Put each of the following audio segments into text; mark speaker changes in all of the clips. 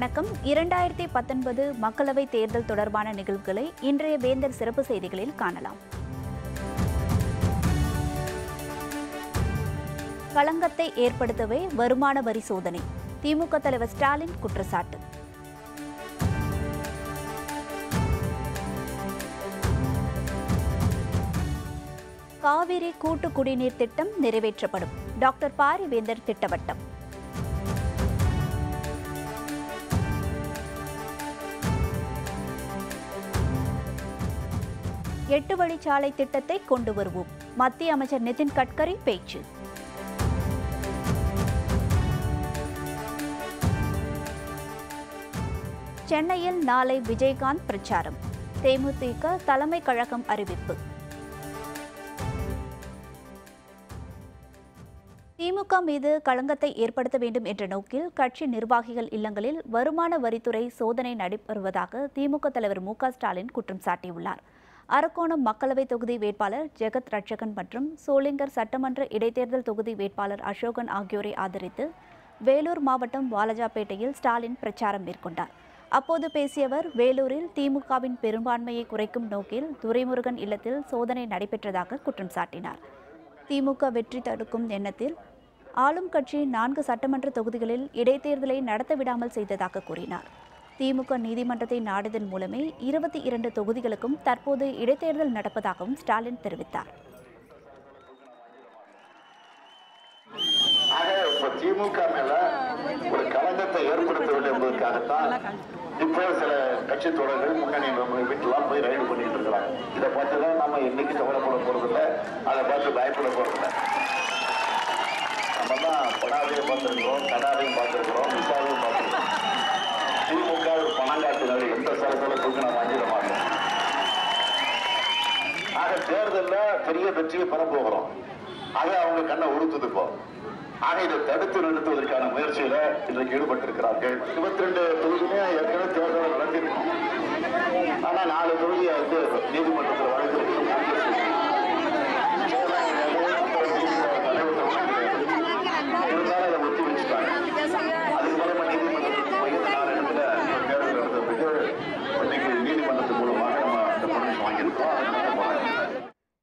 Speaker 1: வணக்கம் இரண்டாயிரத்தி பத்தொன்பது மக்களவை தேர்தல் தொடர்பான நிகழ்வுகளை இன்றைய வேந்தர் சிறப்பு செய்திகளில் காணலாம் களங்கத்தை ஏற்படுத்தவே வருமான வரி சோதனை திமுக தலைவர் ஸ்டாலின் குற்றச்சாட்டு காவிரி கூட்டு குடிநீர் திட்டம் நிறைவேற்றப்படும் டாக்டர் பாரிவேந்தர் திட்டவட்டம் எட்டு வழிச்சாலை திட்டத்தை கொண்டு வருவோம் மத்திய அமைச்சர் நிதின் கட்கரி பேச்சு சென்னையில் நாளை விஜயகாந்த் பிரச்சாரம் தேமுதிக தலைமை கழகம் அறிவிப்பு திமுக மீது களங்கத்தை ஏற்படுத்த வேண்டும் என்ற நோக்கில் கட்சி நிர்வாகிகள் இல்லங்களில் வருமான வரித்துறை சோதனை நடைபெறுவதாக திமுக தலைவர் மு ஸ்டாலின் குற்றம் சாட்டியுள்ளார் அரக்கோணம் மக்களவைத் தொகுதி வேட்பாளர் ஜெகத் ரட்சகன் மற்றும் சோளிங்கர் சட்டமன்ற இடைத்தேர்தல் தொகுதி வேட்பாளர் அசோகன் ஆகியோரை ஆதரித்து வேலூர் மாவட்டம் வாலஜாப்பேட்டையில் ஸ்டாலின் பிரச்சாரம் மேற்கொண்டார் அப்போது பேசியவர் வேலூரில் திமுகவின் பெரும்பான்மையை குறைக்கும் நோக்கில் துரைமுருகன் இல்லத்தில் சோதனை நடைபெற்றதாக குற்றம் சாட்டினார் திமுக வெற்றி தடுக்கும் எண்ணத்தில் ஆளும் கட்சி நான்கு சட்டமன்ற தொகுதிகளில் இடைத்தேர்தலை நடத்த விடாமல் செய்ததாக கூறினார் திமுக நீதிமன்றத்தை நாடியதன் மூலமே இருபத்தி இரண்டு தொகுதிகளுக்கும் தற்போது இடைத்தேர்தல் நடப்பதாகவும் ஸ்டாலின் தெரிவித்தார் திமுக மேல ஒரு ஏற்படுத்தவில்லை என்பதற்காகத்தான் இப்போ சில கட்சி தொடர்கள் முன்னணி போய் பண்ணிட்டு இருக்கிறாங்க இதை நம்ம கவலைப்பட போறதில்லை அதை பார்த்து பயப்பட போறதில்லை நம்ம தான் படாதையும் பார்த்துருக்கிறோம் கடாதையும் பார்த்துருக்கிறோம் விசாரையும் பார்த்துருக்கிறோம் திமுக பணம் காட்டுதல் எந்த சரசலத்துக்கும் நான் வாங்கிட மாட்டோம் ஆக தேர்தலில் பெரிய வெற்றியை பெற போகிறோம் அதை அவங்க கண்ணை உடுத்துது இப்போ ஆக இதை தடுத்து நிறுத்துவதற்கான முயற்சியில இன்றைக்கு ஈடுபட்டிருக்கிறார்கள் இருபத்தி ரெண்டு தொகுதியுமே ஏற்கனவே தேர்தல் நடந்திருக்கும் ஆனா நாலு தொகுதியை வந்து நீதிமன்றத்தில் வழக்கு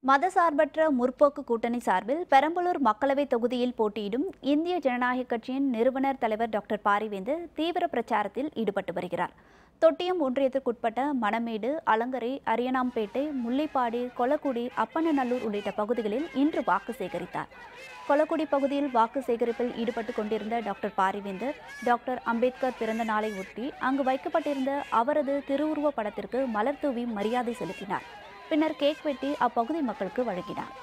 Speaker 1: மதசார்பற்ற முற்போக்கு கூட்டணி சார்பில் பெரம்பலூர் மக்களவைத் தொகுதியில் போட்டியிடும் இந்திய ஜனநாயக கட்சியின் நிறுவனர் தலைவர் டாக்டர் பாரிவேந்தர் தீவிர பிரச்சாரத்தில் ஈடுபட்டு வருகிறார் தொட்டியம் ஒன்றியத்திற்குட்பட்ட மணமேடு அலங்கரை அரியனாம்பேட்டை முள்ளிப்பாடி கொலக்குடி அப்பனநல்லூர் உள்ளிட்ட பகுதிகளில் இன்று வாக்கு சேகரித்தார் கொலக்குடி பகுதியில் வாக்கு சேகரிப்பில் ஈடுபட்டு கொண்டிருந்த டாக்டர் பாரிவேந்தர் டாக்டர் அம்பேத்கர் பிறந்த நாளை ஒட்டி அங்கு வைக்கப்பட்டிருந்த அவரது திருவுருவ படத்திற்கு மலர் தூவி மரியாதை செலுத்தினார் பின்னர் கேக் வெட்டி அப்பகுதி மக்களுக்கு வழங்கினார்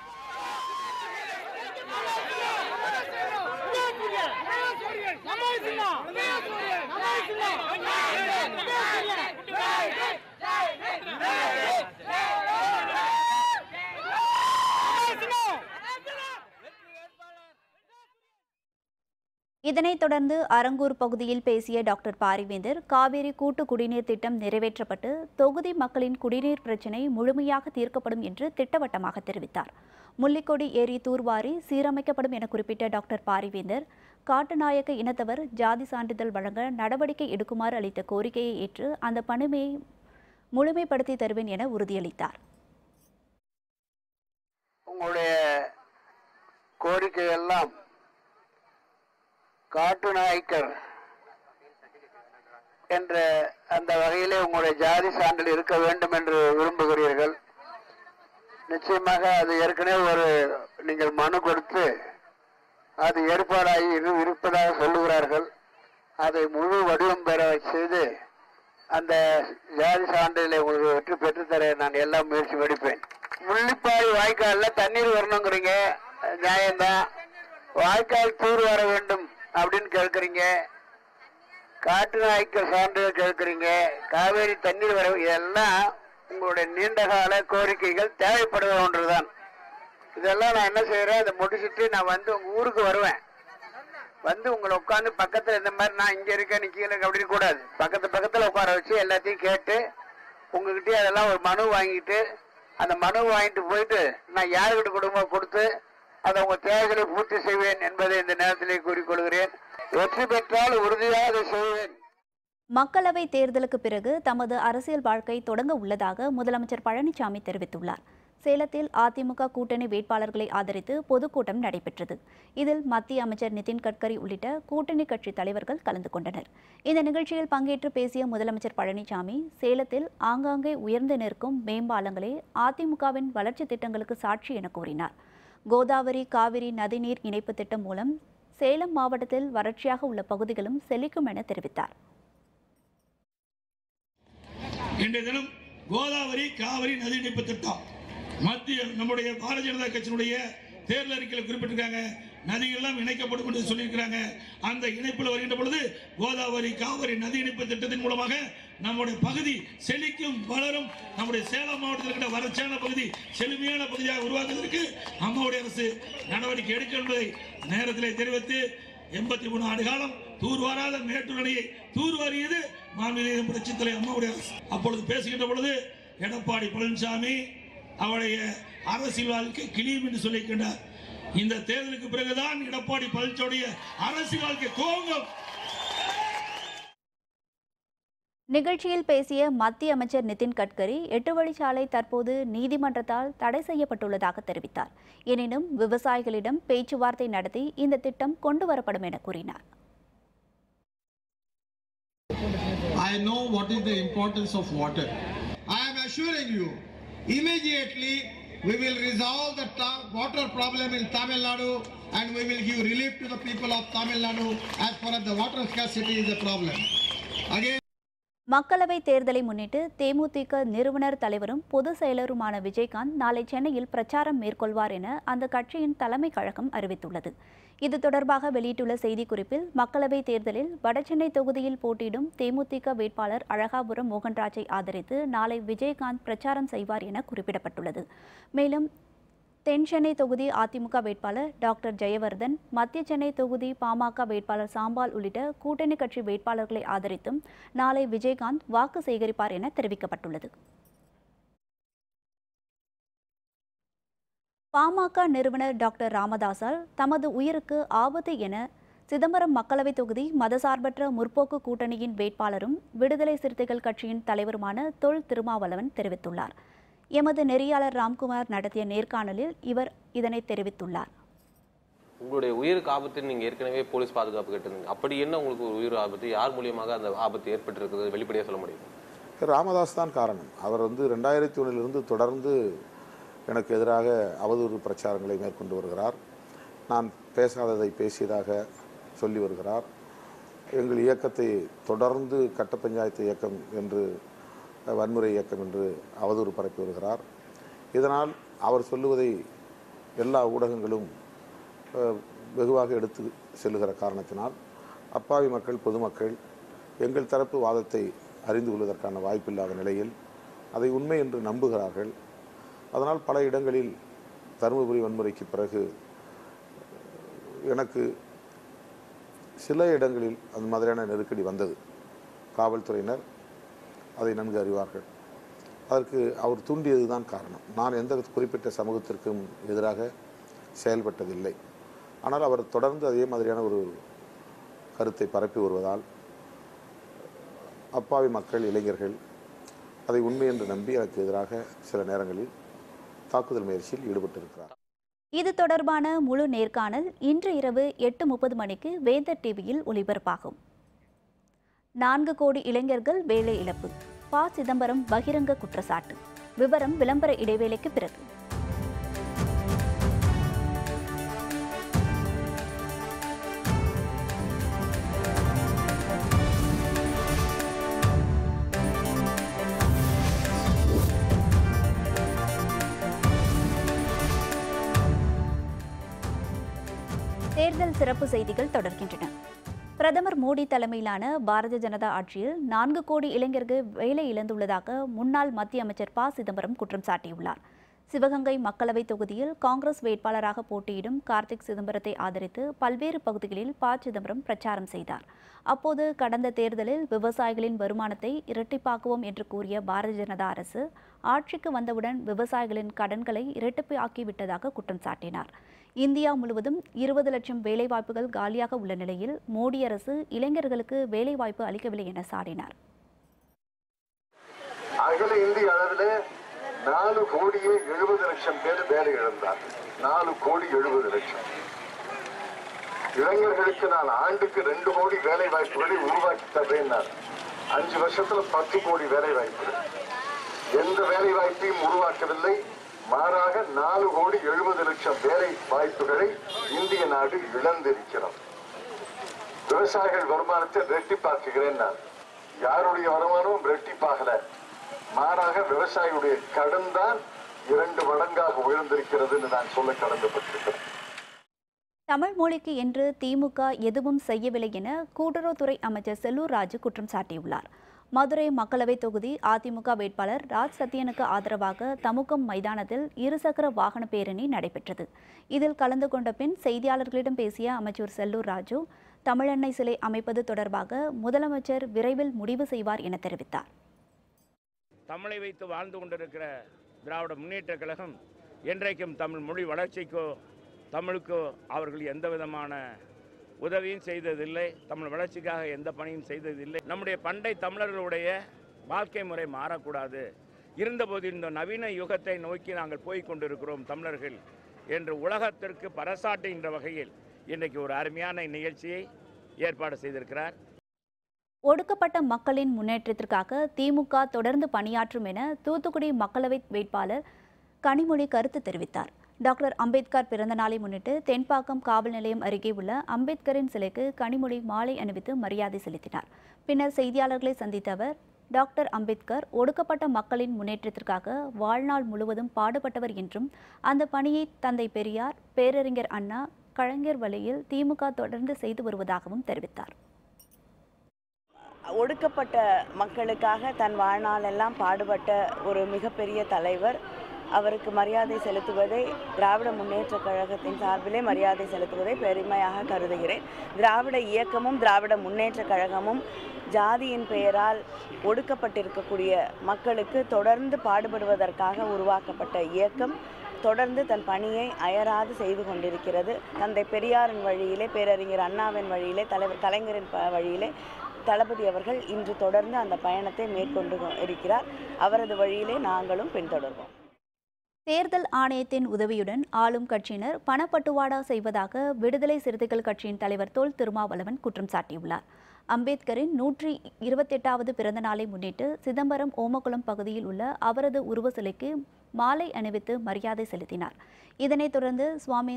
Speaker 1: இதனைத் தொடர்ந்து அரங்கூர் பகுதியில் பேசிய டாக்டர் பாரிவேந்தர் காவேரி கூட்டு குடிநீர் திட்டம் நிறைவேற்றப்பட்டு தொகுதி மக்களின் குடிநீர் பிரச்சினை முழுமையாக தீர்க்கப்படும் என்று திட்டவட்டமாக தெரிவித்தார் முள்ளிக்கொடி ஏரி தூர்வாரி சீரமைக்கப்படும் என குறிப்பிட்ட டாக்டர் பாரிவேந்தர் காட்டுநாயக்க இனத்தவர் ஜாதி சான்றிதழ் வழங்க நடவடிக்கை எடுக்குமாறு அளித்த கோரிக்கையை ஏற்று அந்த பணிமையை முழுமைப்படுத்தி தருவேன் என உறுதியளித்தார்
Speaker 2: உங்களுடைய கோரிக்கையெல்லாம் காட்டு நாயக்கர் என்ற அந்த வகையிலே உங்களுடைய ஜாதி சான்றிதழ் இருக்க வேண்டும் என்று விரும்புகிறீர்கள் நிச்சயமாக அது ஏற்கனவே ஒரு நீங்கள் மனு கொடுத்து அது ஏற்பாடாகி இருப்பதாக சொல்லுகிறார்கள் அதை முழு வடிவம் பெற செய்து அந்த ஜாதி சான்றிதழை உங்களுக்கு வெற்றி பெற்றுத்தர நான் எல்லாம் முயற்சி எடுப்பேன் முள்ளிப்பாய் வாய்க்காலில் தண்ணீர் வரணுங்கிறீங்க நியாயம்தான் வாய்க்கால் தூர் வர வேண்டும் அப்படின்னு கேட்குறீங்க காட்டு நாய்க்க சான்றிதழ் கேட்குறீங்க காவேரி தண்ணீர் வர இதெல்லாம் உங்களுடைய நீண்டகால கோரிக்கைகள் தேவைப்படுகிற ஒன்று தான் இதெல்லாம் நான் என்ன செய்கிறேன் அதை முடிச்சுட்டு நான் வந்து உங்கள் ஊருக்கு வருவேன் வந்து உங்களை உட்காந்து பக்கத்தில் இந்த மாதிரி நான் இங்கே இருக்கேன் நீ கீழே அப்படின்னு கூடாது பக்கத்து பக்கத்தில் உட்கார வச்சு எல்லாத்தையும் கேட்டு உங்ககிட்டயே அதெல்லாம் ஒரு மனு வாங்கிட்டு அந்த மனு வாங்கிட்டு போயிட்டு நான் யாருக்கிட்ட குடும்பம் கொடுத்து அந்த உங்கள் தேவைகளை பூர்த்தி செய்வேன் என்பதை இந்த நேரத்திலே கூறிக்கொள்கிறேன் வெற்றி பெற்றால் உறுதியாக அதை செய்வேன்
Speaker 1: மக்களவை தேர்தலுக்கு பிறகு தமது அரசியல் வாழ்க்கை தொடங்க உள்ளதாக முதலமைச்சர் பழனிசாமி தெரிவித்துள்ளார் சேலத்தில் அதிமுக கூட்டணி வேட்பாளர்களை ஆதரித்து பொதுக்கூட்டம் நடைபெற்றது இதில் மத்திய அமைச்சர் நிதின் கட்கரி உள்ளிட்ட கூட்டணி கட்சி தலைவர்கள் கலந்து கொண்டனர் இந்த நிகழ்ச்சியில் பங்கேற்று பேசிய முதலமைச்சர் பழனிசாமி சேலத்தில் ஆங்காங்கே உயர்ந்து நிற்கும் மேம்பாலங்களே அதிமுகவின் வளர்ச்சி திட்டங்களுக்கு சாட்சி என கூறினார் கோதாவரி காவிரி நதிநீர் இணைப்பு திட்டம் மூலம் சேலம் மாவட்டத்தில் வறட்சியாக உள்ள பகுதிகளும் செழிக்கும் என தெரிவித்தார்
Speaker 3: தினம் கோதாவரி காவிரி நதி இணைப்பு திட்டம் மத்திய நம்முடைய பாரதிய ஜனதா கட்சியினுடைய தேர்தல் அறிக்கையில் குறிப்பிட்டிருக்காங்க எல்லாம் இணைக்கப்படும் என்று சொல்லியிருக்கிறாங்க அந்த இணைப்பில் வருகின்ற பொழுது கோதாவரி காவிரி நதி இணைப்பு திட்டத்தின் மூலமாக நம்முடைய பகுதி செழிக்கும் வளரும் நம்முடைய சேலம் மாவட்டத்தில் இருக்கிற வறட்சியான பகுதி செழுமையான பகுதியாக உருவாக்குவதற்கு அம்மாவுடைய அரசு நடவடிக்கை எடுக்க என்பதை நேரத்தில் தெரிவித்து எண்பத்தி மூணு ஆண்டு காலம் தூர்வாராத மேட்டூர் அணையை தூர்வாரியது மாநில பிரச்சனை அம்மாவுடைய அரசு அப்பொழுது பேசுகின்ற பொழுது எடப்பாடி பழனிசாமி அவருடைய அரசியல் வாழ்க்கை கிளியும் என்று சொல்லியிருக்கின்றார் இந்த தேர்தலுக்கு பிறகுதான் எடப்பாடி பழனிசாமியுடைய அரசியல் வாழ்க்கை கோங்கம்
Speaker 1: நிகழ்ச்சியில் பேசிய மத்திய அமைச்சர் நிதின் கட்கரி எட்டு வழிச்சாலை தற்போது நீதிமன்றத்தால் தடை செய்யப்பட்டுள்ளதாக தெரிவித்தார் எனினும் விவசாயிகளிடம் பேச்சுவார்த்தை நடத்தி இந்த திட்டம் கொண்டு வரப்படும் என கூறினார் I know what is the importance of water. I am assuring you, immediately we will resolve the water problem in Tamil Nadu and we will give relief to the people of Tamil Nadu as far as the water scarcity is a problem. Again, மக்களவை தேர்தலை முன்னிட்டு தேமுதிக நிறுவனர் தலைவரும் பொது செயலருமான விஜயகாந்த் நாளை சென்னையில் பிரச்சாரம் மேற்கொள்வார் என அந்த கட்சியின் தலைமை கழகம் அறிவித்துள்ளது இது தொடர்பாக வெளியிட்டுள்ள செய்திக்குறிப்பில் மக்களவை தேர்தலில் வடசென்னை தொகுதியில் போட்டியிடும் தேமுதிக வேட்பாளர் அழகாபுரம் மோகன்ராஜை ஆதரித்து நாளை விஜயகாந்த் பிரச்சாரம் செய்வார் என குறிப்பிடப்பட்டுள்ளது மேலும் தென் சென்னை தொகுதி அதிமுக வேட்பாளர் டாக்டர் ஜெயவர்தன் மத்திய சென்னை தொகுதி பாமக வேட்பாளர் சாம்பால் உள்ளிட்ட கூட்டணி கட்சி வேட்பாளர்களை ஆதரித்தும் நாளை விஜயகாந்த் வாக்கு சேகரிப்பார் என தெரிவிக்கப்பட்டுள்ளது பாமக நிறுவனர் டாக்டர் ராமதாசால் தமது உயிருக்கு ஆபத்து என சிதம்பரம் மக்களவைத் தொகுதி மதசார்பற்ற முற்போக்கு கூட்டணியின் வேட்பாளரும் விடுதலை சிறுத்தைகள் கட்சியின் தலைவருமான தொல் திருமாவளவன் தெரிவித்துள்ளார் எமது நெறியாளர் ராம்குமார் நடத்திய நேர்காணலில் இவர் இதனை தெரிவித்துள்ளார்
Speaker 4: உங்களுடைய உயிருக்கு ஆபத்து நீங்கள் ஏற்கனவே போலீஸ் பாதுகாப்பு கேட்டிருந்தீங்க அப்படி என்ன உங்களுக்கு ஒரு உயிர் ஆபத்து யார் மூலியமாக அந்த ஆபத்து ஏற்பட்டிருக்கிறது வெளிப்படையாக சொல்ல முடியும் ராமதாஸ் தான் காரணம் அவர் வந்து ரெண்டாயிரத்தி ஒன்றிலிருந்து தொடர்ந்து எனக்கு எதிராக அவதூறு பிரச்சாரங்களை மேற்கொண்டு வருகிறார் நான் பேசாததை பேசியதாக சொல்லி வருகிறார் எங்கள் இயக்கத்தை தொடர்ந்து கட்ட பஞ்சாயத்து இயக்கம் என்று வன்முறை இயக்கம் என்று அவதூறு பரப்பி வருகிறார் இதனால் அவர் சொல்லுவதை எல்லா ஊடகங்களும் வெகுவாக எடுத்து செல்லுகிற காரணத்தினால் அப்பாவி மக்கள் பொதுமக்கள் எங்கள் தரப்பு வாதத்தை அறிந்து கொள்வதற்கான வாய்ப்பில்லாத நிலையில் அதை உண்மை என்று நம்புகிறார்கள் அதனால் பல இடங்களில் தருமபுரி வன்முறைக்கு பிறகு எனக்கு சில இடங்களில் அந்த மாதிரியான நெருக்கடி வந்தது காவல்துறையினர் அதை நன்கு அறிவார்கள் அதற்கு அவர் தூண்டியது தான் காரணம் நான் எந்த குறிப்பிட்ட சமூகத்திற்கும் எதிராக செயல்பட்டதில்லை ஆனால் அவர் தொடர்ந்து அதே மாதிரியான ஒரு கருத்தை பரப்பி வருவதால் அப்பாவி மக்கள் இளைஞர்கள் அதை உண்மை என்று நம்பி எனக்கு எதிராக சில நேரங்களில் தாக்குதல் முயற்சியில் ஈடுபட்டிருக்கிறார்
Speaker 1: இது தொடர்பான முழு நேர்காணல் இன்று இரவு எட்டு முப்பது மணிக்கு வேந்தர் டிவியில் ஒளிபரப்பாகும் நான்கு கோடி இளைஞர்கள் வேலை இழப்பு ப சிதம்பரம் பகிரங்க குற்றச்சாட்டு விவரம் விளம்பர இடைவேளைக்கு பிறகு தேர்தல் சிறப்பு செய்திகள் தொடர்கின்றன பிரதமர் மோடி தலைமையிலான பாரதிய ஜனதா ஆட்சியில் நான்கு கோடி இளைஞர்கள் வேலை இழந்துள்ளதாக முன்னாள் மத்திய அமைச்சர் ப சிதம்பரம் குற்றம் சாட்டியுள்ளார் சிவகங்கை மக்களவைத் தொகுதியில் காங்கிரஸ் வேட்பாளராக போட்டியிடும் கார்த்திக் சிதம்பரத்தை ஆதரித்து பல்வேறு பகுதிகளில் ப சிதம்பரம் பிரச்சாரம் செய்தார் அப்போது கடந்த தேர்தலில் விவசாயிகளின் வருமானத்தை இரட்டிப்பாக்குவோம் என்று கூறிய பாரதிய ஜனதா அரசு ஆட்சிக்கு வந்தவுடன் விவசாயிகளின் கடன்களை இரட்டிப்பாக்கிவிட்டதாக குற்றம் சாட்டினார் இந்தியா முழுவதும் இருபது லட்சம் வேலைவாய்ப்புகள் காலியாக உள்ள நிலையில் மோடி அரசு இளைஞர்களுக்கு வேலைவாய்ப்பு அளிக்கவில்லை என சாடினார்
Speaker 5: அகில இந்திய அளவில் நாலு கோடியே எழுபது லட்சம் பேர் வேலை இழந்தார் நாலு கோடி எழுபது லட்சம் இளைஞர்களுக்கு நான் ஆண்டுக்கு ரெண்டு கோடி வேலை வாய்ப்புகளை உருவாக்கி தர்றேன்னார் அஞ்சு வருஷத்துல பத்து கோடி வேலை வாய்ப்புகள் எந்த வேலை வாய்ப்பையும் உருவாக்கவில்லை மாறாக நாலு கோடி எழுபது லட்சம் வேலை வாய்ப்புகளை இந்திய நாடு இழந்திருக்கிறோம் விவசாயிகள் வருமானத்தை ரெட்டிப்பாக்குகிறேன் நான் யாருடைய வருமானமும் ரெட்டிப்பாகல மாறாக விவசாயியுடைய கடன் தான் இரண்டு மடங்காக உயர்ந்திருக்கிறதுன்னு நான் சொல்ல கடந்தப்பட்டிருக்கிறேன்
Speaker 1: தமிழ் மொழிக்கு என்று திமுக எதுவும் செய்யவில்லை என கூட்டுறவுத்துறை அமைச்சர் செல்லூர் ராஜு குற்றம் சாட்டியுள்ளார் மதுரை மக்களவை தொகுதி அதிமுக வேட்பாளர் ராஜ் சத்யனுக்கு ஆதரவாக தமுக்கம் மைதானத்தில் இருசக்கர வாகன பேரணி நடைபெற்றது இதில் கலந்து கொண்ட பின் செய்தியாளர்களிடம் பேசிய அமைச்சர் செல்லூர் ராஜு தமிழெண்ணை சிலை அமைப்பது தொடர்பாக முதலமைச்சர் விரைவில் முடிவு செய்வார் என தெரிவித்தார்
Speaker 6: தமிழை வைத்து வாழ்ந்து கொண்டிருக்கிற திராவிட முன்னேற்ற கழகம் என்றைக்கும் தமிழ் மொழி வளர்ச்சிக்கோ தமிழுக்கோ அவர்கள் எந்த விதமான உதவியும் செய்ததில்லை தமிழ் வளர்ச்சிக்காக எந்த பணியும் செய்ததில்லை நம்முடைய பண்டை தமிழர்களுடைய வாழ்க்கை முறை மாறக்கூடாது இருந்தபோது இந்த நவீன யுகத்தை நோக்கி நாங்கள் போய் கொண்டிருக்கிறோம் தமிழர்கள் என்று உலகத்திற்கு பரசாட்டுகின்ற வகையில் இன்றைக்கு ஒரு அருமையான நிகழ்ச்சியை ஏற்பாடு செய்திருக்கிறார்
Speaker 1: ஒடுக்கப்பட்ட மக்களின் முன்னேற்றத்திற்காக திமுக தொடர்ந்து பணியாற்றும் என தூத்துக்குடி மக்களவை வேட்பாளர் கனிமொழி கருத்து தெரிவித்தார் டாக்டர் அம்பேத்கர் பிறந்த நாளை முன்னிட்டு தென்பாக்கம் காவல் நிலையம் அருகே உள்ள அம்பேத்கரின் சிலைக்கு கனிமொழி மாலை அணிவித்து மரியாதை செலுத்தினார் பின்னர் செய்தியாளர்களை சந்தித்த அவர் டாக்டர் அம்பேத்கர் ஒடுக்கப்பட்ட மக்களின் முன்னேற்றத்திற்காக வாழ்நாள் முழுவதும் பாடுபட்டவர் என்றும் அந்த பணியை தந்தை பெரியார் பேரறிஞர் அண்ணா கலைஞர் வழியில் திமுக தொடர்ந்து செய்து வருவதாகவும் தெரிவித்தார்
Speaker 7: ஒடுக்கப்பட்ட மக்களுக்காக தன் வாழ்நாளெல்லாம் பாடுபட்ட ஒரு மிகப்பெரிய தலைவர் அவருக்கு மரியாதை செலுத்துவதை திராவிட முன்னேற்ற கழகத்தின் சார்பிலே மரியாதை செலுத்துவதை பெருமையாக கருதுகிறேன் திராவிட இயக்கமும் திராவிட முன்னேற்ற கழகமும் ஜாதியின் பெயரால் ஒடுக்கப்பட்டிருக்கக்கூடிய மக்களுக்கு தொடர்ந்து பாடுபடுவதற்காக உருவாக்கப்பட்ட இயக்கம் தொடர்ந்து தன் பணியை அயராது செய்து கொண்டிருக்கிறது தந்தை பெரியாரின் வழியிலே பேரறிஞர் அண்ணாவின் வழியிலே தலைவர் கலைஞரின் வழியிலே தளபதி அவர்கள் இன்று தொடர்ந்து அந்த பயணத்தை மேற்கொண்டு இருக்கிறார் அவரது வழியிலே நாங்களும் பின்தொடர்வோம்
Speaker 1: தேர்தல் ஆணையத்தின் உதவியுடன் ஆளும் கட்சியினர் பணப்பட்டுவாடா செய்வதாக விடுதலை சிறுத்தைகள் கட்சியின் தலைவர் தோல் திருமாவளவன் குற்றம் சாட்டியுள்ளார் அம்பேத்கரின் நூற்றி இருபத்தெட்டாவது பிறந்த நாளை முன்னிட்டு சிதம்பரம் ஓமக்குளம் பகுதியில் உள்ள அவரது உருவ சிலைக்கு மாலை அணிவித்து மரியாதை செலுத்தினார் இதனைத் தொடர்ந்து சுவாமி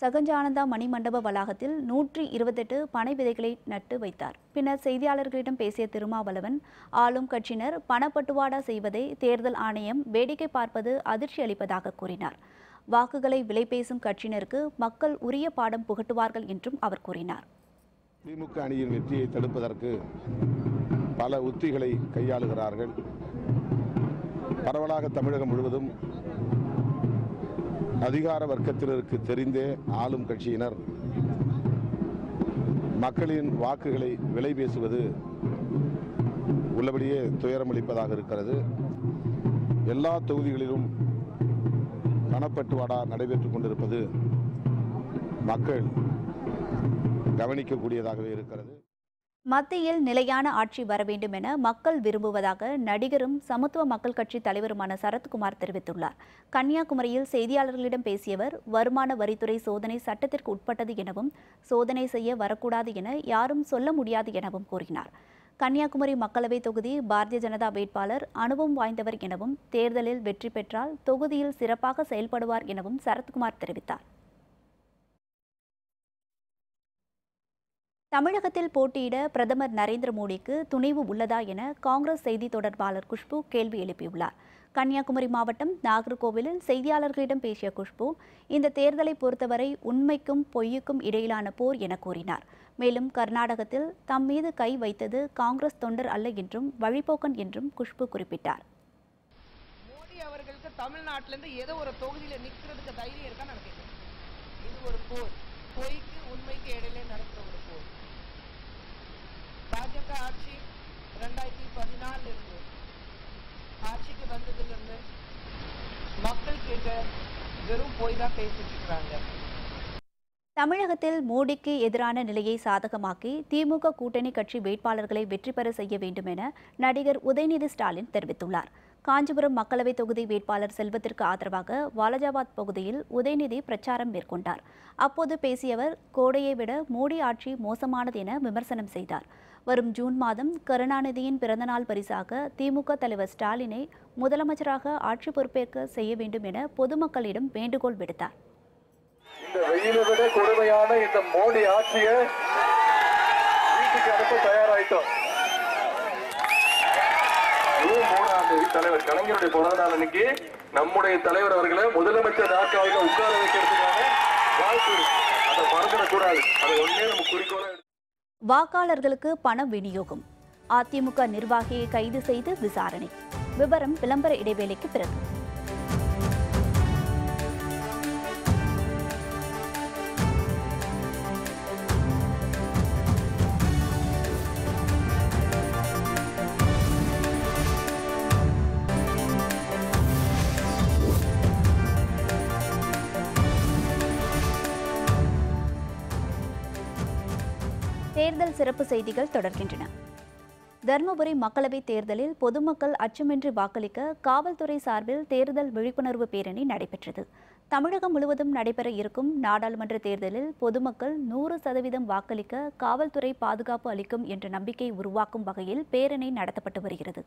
Speaker 1: சகஞ்சானந்தா மணிமண்டப வளாகத்தில் நூற்றி இருபத்தெட்டு பனை விதைகளை நட்டு வைத்தார் பின்னர் செய்தியாளர்களிடம் பேசிய திருமாவளவன் ஆளும் கட்சியினர் பணப்பட்டுவாடா செய்வதை தேர்தல் ஆணையம் வேடிக்கை பார்ப்பது அதிர்ச்சி அளிப்பதாக கூறினார் வாக்குகளை விலை பேசும் கட்சியினருக்கு மக்கள் உரிய பாடம் புகட்டுவார்கள் என்றும் அவர் கூறினார்
Speaker 8: திமுக அணியின் வெற்றியை தடுப்பதற்கு பல உத்திகளை கையாளுகிறார்கள் பரவலாக தமிழகம் முழுவதும் அதிகார வர்க்கத்தினருக்கு தெரிந்தே ஆளும் கட்சியினர் மக்களின் வாக்குகளை விலை பேசுவது உள்ளபடியே துயரமளிப்பதாக இருக்கிறது எல்லா தொகுதிகளிலும் பணப்பட்டுவாடா நடைபெற்றுக் கொண்டிருப்பது மக்கள் கவனிக்கக்கூடியதாகவே இருக்கிறது
Speaker 1: மத்தியில் நிலையான ஆட்சி வர வேண்டும் என மக்கள் விரும்புவதாக நடிகரும் சமத்துவ மக்கள் கட்சி தலைவருமான சரத்குமார் தெரிவித்துள்ளார் கன்னியாகுமரியில் செய்தியாளர்களிடம் பேசியவர் வருமான வரித்துறை சோதனை சட்டத்திற்கு உட்பட்டது எனவும் சோதனை செய்ய வரக்கூடாது என யாரும் சொல்ல முடியாது எனவும் கூறினார் கன்னியாகுமரி மக்களவை தொகுதி பாரதிய ஜனதா வேட்பாளர் அனுபவம் வாய்ந்தவர் எனவும் தேர்தலில் வெற்றி பெற்றால் தொகுதியில் சிறப்பாக செயல்படுவார் எனவும் சரத்குமார் தெரிவித்தார் தமிழகத்தில் போட்டியிட பிரதமர் நரேந்திர மோடிக்கு துணிவு உள்ளதா என காங்கிரஸ் செய்தி தொடர்பாளர் குஷ்பு கேள்வி எழுப்பியுள்ளார் கன்னியாகுமரி மாவட்டம் நாகர்கோவிலில் செய்தியாளர்களிடம் பேசிய குஷ்பு இந்த தேர்தலை பொறுத்தவரை உண்மைக்கும் பொய்யுக்கும் இடையிலான போர் என கூறினார் மேலும் கர்நாடகத்தில் தம் மீது கை வைத்தது காங்கிரஸ் தொண்டர் அல்ல என்றும் வழிபோக்கன் என்றும் குஷ்பு குறிப்பிட்டார்
Speaker 9: மோடி அவர்களுக்கு தமிழ்நாட்டிலிருந்து ஏதோ ஒரு தொகுதியில் நிற்கிறதுக்கு தைரியம் இருக்கா நடக்கிறது இது ஒரு போர் பொய்க்கு உண்மைக்கு இடையிலே நடக்கும் பாஜக ஆட்சி ரெண்டாயிரத்தி பதினாலுல இருந்து ஆட்சிக்கு வந்ததுலேருந்து மக்கள் கிட்ட வெறும் போய் தான் பேசிட்டு இருக்கிறாங்க
Speaker 1: தமிழகத்தில் மோடிக்கு எதிரான நிலையை சாதகமாக்கி திமுக கூட்டணி கட்சி வேட்பாளர்களை வெற்றி பெற செய்ய வேண்டும் என நடிகர் உதயநிதி ஸ்டாலின் தெரிவித்துள்ளார் காஞ்சிபுரம் மக்களவைத் தொகுதி வேட்பாளர் செல்வத்திற்கு ஆதரவாக வாலஜாபாத் பகுதியில் உதயநிதி பிரச்சாரம் மேற்கொண்டார் அப்போது பேசியவர் கோடையை விட மோடி ஆட்சி மோசமானது என விமர்சனம் செய்தார் வரும் ஜூன் மாதம் கருணாநிதியின் பிறந்தநாள் பரிசாக திமுக தலைவர் ஸ்டாலினை முதலமைச்சராக ஆட்சி பொறுப்பேற்க செய்ய வேண்டும் என பொதுமக்களிடம் வேண்டுகோள் விடுத்தார்
Speaker 10: நம்முடைய தலைவர் அவர்களை முதலமைச்சர் நாற்காலியில் உட்கார வைக்கிறதுக்கான வாய்ப்பு அதை மறந்துடக்கூடாது அதை ஒன்னே நம்ம குறிக்கோள
Speaker 1: வாக்காளர்களுக்கு பண விநியோகம் அதிமுக நிர்வாகியை கைது செய்து விசாரணை விவரம் விளம்பர இடைவேளைக்கு பிறகு சிறப்பு செய்திகள் தொடர்கின்றன தருமபுரி மக்களவைத் தேர்தலில் பொதுமக்கள் அச்சமின்றி வாக்களிக்க காவல்துறை சார்பில் தேர்தல் விழிப்புணர்வு பேரணி நடைபெற்றது தமிழகம் முழுவதும் நடைபெற இருக்கும் நாடாளுமன்ற தேர்தலில் பொதுமக்கள் நூறு சதவீதம் வாக்களிக்க காவல்துறை பாதுகாப்பு அளிக்கும் என்ற நம்பிக்கை உருவாக்கும் வகையில் பேரணி நடத்தப்பட்டு வருகிறது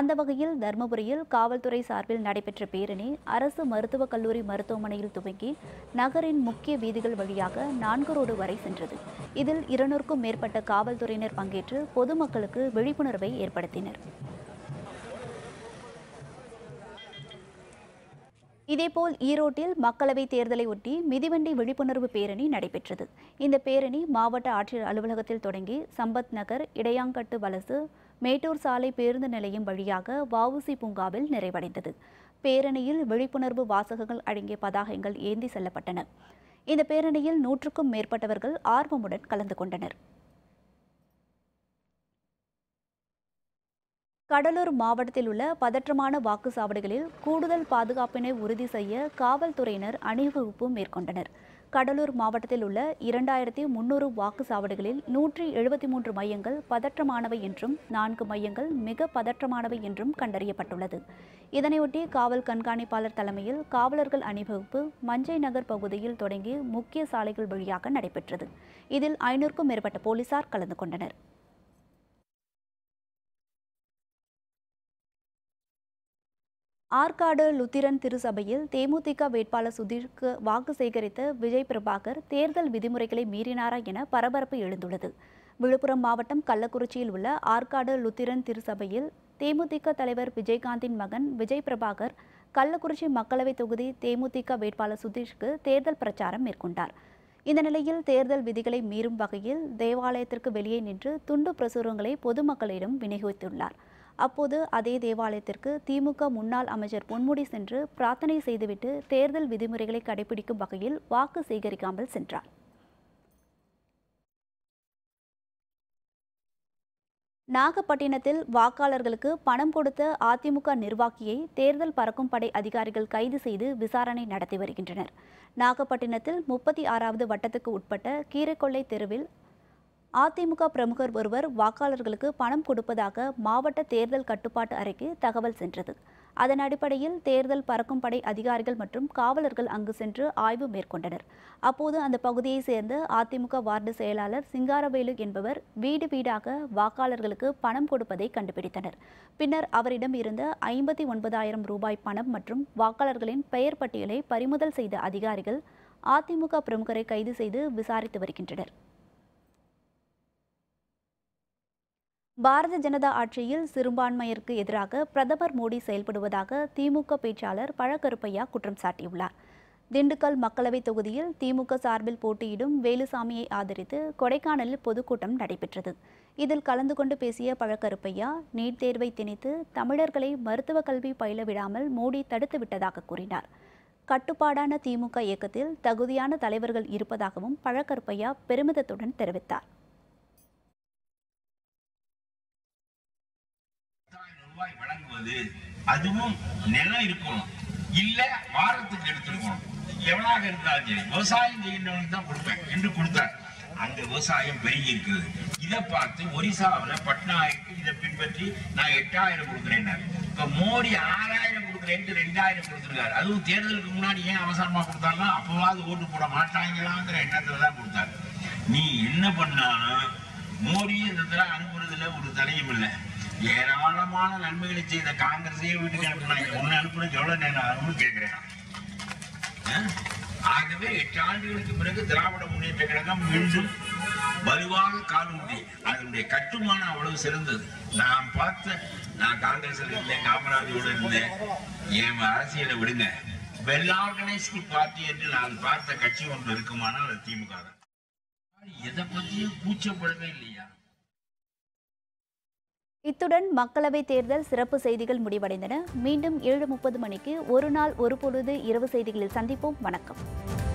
Speaker 1: அந்த வகையில் தருமபுரியில் காவல்துறை சார்பில் நடைபெற்ற பேரணி அரசு மருத்துவக் கல்லூரி மருத்துவமனையில் துவங்கி நகரின் முக்கிய வீதிகள் வழியாக நான்கு ரோடு வரை சென்றது இதில் இருநூறுக்கும் மேற்பட்ட காவல்துறையினர் பங்கேற்று பொதுமக்களுக்கு விழிப்புணர்வை ஏற்படுத்தினர் இதேபோல் ஈரோட்டில் மக்களவைத் ஒட்டி மிதிவண்டி விழிப்புணர்வு பேரணி நடைபெற்றது இந்த பேரணி மாவட்ட ஆட்சியர் அலுவலகத்தில் தொடங்கி சம்பத் நகர் இடையாங்கட்டு வலசு மேட்டூர் சாலை பேருந்து நிலையம் வழியாக வவுசி பூங்காவில் நிறைவடைந்தது பேரணியில் விழிப்புணர்வு வாசகங்கள் அடங்கிய பதாகங்கள் ஏந்தி செல்லப்பட்டன இந்த பேரணியில் நூற்றுக்கும் மேற்பட்டவர்கள் ஆர்வமுடன் கலந்து கொண்டனர் கடலூர் மாவட்டத்தில் உள்ள பதற்றமான வாக்குச்சாவடிகளில் கூடுதல் பாதுகாப்பினை உறுதி செய்ய காவல்துறையினர் அணிவகுப்பு மேற்கொண்டனர் கடலூர் மாவட்டத்தில் உள்ள இரண்டாயிரத்தி முன்னூறு வாக்குச்சாவடிகளில் நூற்றி எழுபத்தி மூன்று மையங்கள் பதற்றமானவை என்றும் நான்கு மையங்கள் மிக பதற்றமானவை என்றும் கண்டறியப்பட்டுள்ளது இதனையொட்டி காவல் கண்காணிப்பாளர் தலைமையில் காவலர்கள் அணிவகுப்பு மஞ்சை நகர் பகுதியில் தொடங்கி முக்கிய சாலைகள் வழியாக நடைபெற்றது இதில் ஐநூறுக்கும் மேற்பட்ட போலீசார் கலந்து கொண்டனர் ஆற்காடு லுத்திரன் திருசபையில் தேமுதிக வேட்பாளர் சுதீர்க்கு வாக்கு சேகரித்த விஜய் பிரபாகர் தேர்தல் விதிமுறைகளை மீறினாரா என பரபரப்பு எழுந்துள்ளது விழுப்புரம் மாவட்டம் கள்ளக்குறிச்சியில் உள்ள ஆற்காடு லுத்திரன் திருசபையில் தேமுதிக தலைவர் விஜயகாந்தின் மகன் விஜய் பிரபாகர் கள்ளக்குறிச்சி மக்களவைத் தொகுதி தேமுதிக வேட்பாளர் சுதீஷ்க்கு தேர்தல் பிரச்சாரம் மேற்கொண்டார் இந்த நிலையில் தேர்தல் விதிகளை மீறும் வகையில் தேவாலயத்திற்கு வெளியே நின்று துண்டு பிரசுரங்களை பொதுமக்களிடம் விநியோகித்துள்ளார் அப்போது அதே தேவாலயத்திற்கு திமுக முன்னாள் அமைச்சர் பொன்முடி சென்று பிரார்த்தனை செய்துவிட்டு தேர்தல் விதிமுறைகளை கடைபிடிக்கும் வகையில் வாக்கு சேகரிக்காமல் சென்றார் நாகப்பட்டினத்தில் வாக்காளர்களுக்கு பணம் கொடுத்த அதிமுக நிர்வாகியை தேர்தல் பறக்கும் படை அதிகாரிகள் கைது செய்து விசாரணை நடத்தி வருகின்றனர் நாகப்பட்டினத்தில் முப்பத்தி ஆறாவது வட்டத்துக்கு உட்பட்ட கீரைக்கொள்ளை தெருவில் அதிமுக பிரமுகர் ஒருவர் வாக்காளர்களுக்கு பணம் கொடுப்பதாக மாவட்ட தேர்தல் கட்டுப்பாட்டு அறைக்கு தகவல் சென்றது அதன் அடிப்படையில் தேர்தல் பறக்கும் படை அதிகாரிகள் மற்றும் காவலர்கள் அங்கு சென்று ஆய்வு மேற்கொண்டனர் அப்போது அந்த பகுதியை சேர்ந்த அதிமுக வார்டு செயலாளர் சிங்காரவேலு என்பவர் வீடு வீடாக வாக்காளர்களுக்கு பணம் கொடுப்பதை கண்டுபிடித்தனர் பின்னர் அவரிடம் இருந்த ஐம்பத்தி ஒன்பதாயிரம் ரூபாய் பணம் மற்றும் வாக்காளர்களின் பெயர் பட்டியலை பறிமுதல் செய்த அதிகாரிகள் அதிமுக பிரமுகரை கைது செய்து விசாரித்து வருகின்றனர் பாரத ஜனதா ஆட்சியில் சிறுபான்மையிற்கு எதிராக பிரதமர் மோடி செயல்படுவதாக திமுக பேச்சாளர் பழக்கருப்பையா குற்றம் சாட்டியுள்ளார் திண்டுக்கல் மக்களவைத் தொகுதியில் திமுக சார்பில் போட்டியிடும் வேலுசாமியை ஆதரித்து கொடைக்கானலில் பொதுக்கூட்டம் நடைபெற்றது இதில் கலந்து கொண்டு பேசிய பழக்கருப்பையா நீட் தேர்வை திணித்து தமிழர்களை மருத்துவ கல்வி பயில விடாமல் மோடி தடுத்து விட்டதாக கூறினார் கட்டுப்பாடான திமுக இயக்கத்தில் தகுதியான தலைவர்கள் இருப்பதாகவும் பழக்கருப்பையா பெருமிதத்துடன் தெரிவித்தார் ரூபாய் வழங்குவது அதுவும் நிலம் இருக்கணும் இல்ல வாரத்துக்கு எடுத்துருக்கணும் எவனாக இருந்தாலும் சரி விவசாயம் செய்கின்றவனுக்கு தான் கொடுப்பேன் என்று கொடுத்தார் அந்த விவசாயம் பெருகி இருக்குது இதை பார்த்து ஒரிசாவில் பட்னாய்க்கு இதை பின்பற்றி நான் எட்டாயிரம் கொடுக்குறேன் இப்ப மோடி ஆறாயிரம் கொடுக்குறேன்ட்டு ரெண்டாயிரம் கொடுத்துருக்காரு அதுவும் தேர்தலுக்கு முன்னாடி ஏன் அவசரமா கொடுத்தாலும் அப்பவாவது ஓட்டு போட மாட்டாங்களாங்கிற எண்ணத்துல தான் கொடுத்தாரு நீ என்ன பண்ணாலும் மோடியும் இந்த அனுப்புறதுல ஒரு தடையும் இல்லை ஏராளமான நன்மைகளை செய்த காங்கிரஸையே வீட்டுக்கு அனுப்பினாங்க ஒன்னு அனுப்புனது எவ்வளவு நேரம் ஆகும்னு கேட்கிறேன் ஆகவே எட்டு ஆண்டுகளுக்கு பிறகு திராவிட முன்னேற்ற கழகம் மீண்டும் வலுவாக காலூட்டி அதனுடைய கட்டுமானம் அவ்வளவு சிறந்தது நான் பார்த்த நான் காங்கிரஸில் இருந்தேன் காமராஜோடு இருந்தேன் என் அரசியலை விடுங்க வெல் ஆர்கனைஸ்டு பார்ட்டி என்று நான் பார்த்த கட்சி ஒன்று இருக்குமானால் அது திமுக தான் எதை பத்தியும் கூச்சப்படவே இல்லையா இத்துடன் மக்களவைத் தேர்தல் சிறப்பு செய்திகள் முடிவடைந்தன மீண்டும் ஏழு முப்பது மணிக்கு ஒரு நாள் ஒரு பொழுது இரவு செய்திகளில் சந்திப்போம் வணக்கம்